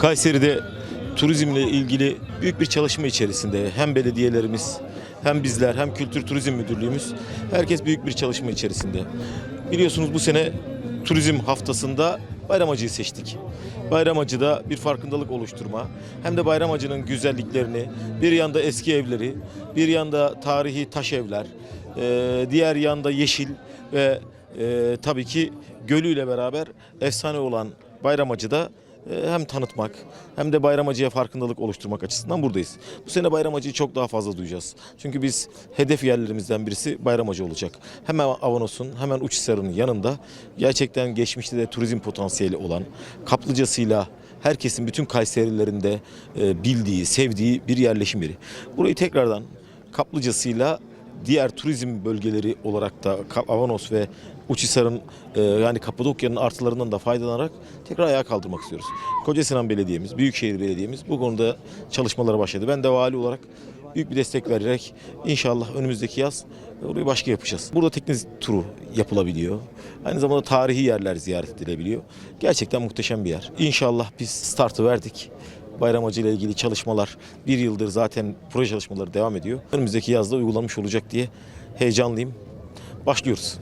Kayseri'de turizmle ilgili büyük bir çalışma içerisinde hem belediyelerimiz hem bizler hem Kültür Turizm Müdürlüğümüz herkes büyük bir çalışma içerisinde. Biliyorsunuz bu sene turizm haftasında Bayramacı'yı seçtik. Bayramacı'da bir farkındalık oluşturma hem de Bayramacı'nın güzelliklerini bir yanda eski evleri bir yanda tarihi taş evler e, diğer yanda yeşil ve e, tabii ki gölüyle beraber efsane olan Bayramacı'da hem tanıtmak hem de Bayramacı'ya farkındalık oluşturmak açısından buradayız. Bu sene Bayramacı'yı çok daha fazla duyacağız. Çünkü biz hedef yerlerimizden birisi Bayramacı olacak. Hemen Avanos'un hemen Uçhisar'ın yanında gerçekten geçmişte de turizm potansiyeli olan kaplıcasıyla herkesin bütün Kayserilerinde e, bildiği, sevdiği bir yerleşim yeri. Burayı tekrardan kaplıcasıyla diğer turizm bölgeleri olarak da Avanos ve Uçhisar'ın e, yani Kapadokya'nın artılarından da faydalanarak tekrar ayağa kaldırmak istiyoruz. Kocasinan Belediye'miz, Büyükşehir Belediye'miz bu konuda çalışmalara başladı. Ben de vali olarak büyük bir destek vererek inşallah önümüzdeki yaz orayı başka yapacağız. Burada tekne turu yapılabiliyor. Aynı zamanda tarihi yerler ziyaret edilebiliyor. Gerçekten muhteşem bir yer. İnşallah biz startı verdik. Bayramacı ile ilgili çalışmalar bir yıldır zaten proje çalışmaları devam ediyor. Önümüzdeki yazda uygulanmış olacak diye heyecanlıyım. Başlıyoruz.